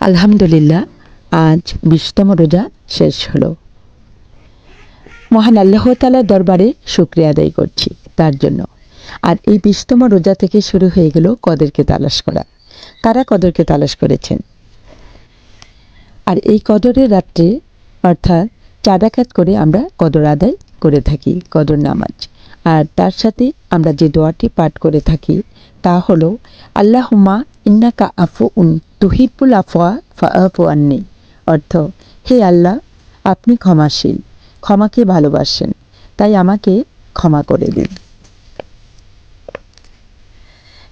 আলহামদুলিল্লাহ, আজ বিশতম রোজা শেষ হলো। মহান আল্লাহ তালার দরবারে শুক্রিয়া আদায় করছি তার জন্য। আর এই বিশতম রোজা থেকে শুরু হয়ে গেল কদরকে তালাশ করা। কারা কদরকে তালাশ করেছেন? আর এই কদরের রাত্রে, অর্থাৎ চাঁদাকাত করে আমরা কদর আদায় করে থাকি, কদর নামাজ। আর তার সাথে আমরা যে দোয়াটি পাঠ করে থাকি, তা হলো, আল্লাহুম্মা ইন্নাকা আফু উন তুহিবুল আফওয়া ফা আফু আন্নি অর্থ, হে আল্লাহ, আপনি ক্ষমাশীল। ক্ষমাকে ভালোবাসেন। তাই আমাকে ক্ষমা করে দিন।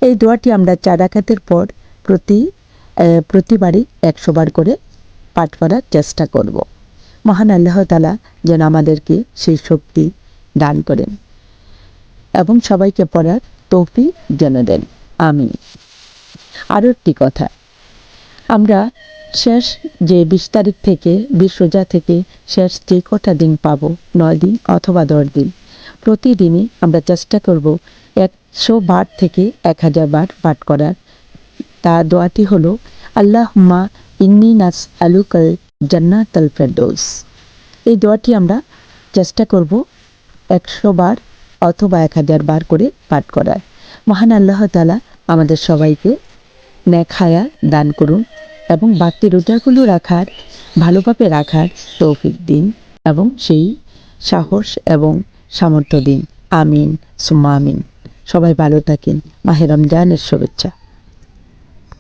এই দোয়াটি আমরা চার রাকাতের পর প্রতি প্রতিবারই একশো বার করে পাঠ করার চেষ্টা করব। মহান আল্লাহ তালা যেন আমাদেরকে সেই শক্তি দান করেন এবং সবাইকে পড়ার তৌফি যেন দেন। আমি আরও একটি কথা আমরা শেষ যে বিশ তারিখ থেকে, বিশ রোজা থেকে শেষ যে কটা দিন পাবো, নয় দিন অথবা দশ দিন, প্রতিদিনই আমরা চেষ্টা করব একশো বার থেকে এক হাজার বার পাঠ করার। তার দোয়াটি হলো, আল্লাহুম্মা ইন্নি নাস আলুকাল জান্নাতাল ফেরদৌস। এই দোয়াটি আমরা চেষ্টা করব একশো বার অথবা এক হাজার বার করে পাঠ করার। মহান আল্লাহ তালা আমাদের সবাইকে হায়া দান করুন। এবং বাড়তি রোজাগুলো রাখার ভালোভাবে রাখার তৌফিক দিন এবং সেই সাহস এবং সামর্থ্য দিন। আমিন সুমা আমিন। সবাই ভালো থাকেন। মাহে রমজানের শুভেচ্ছা।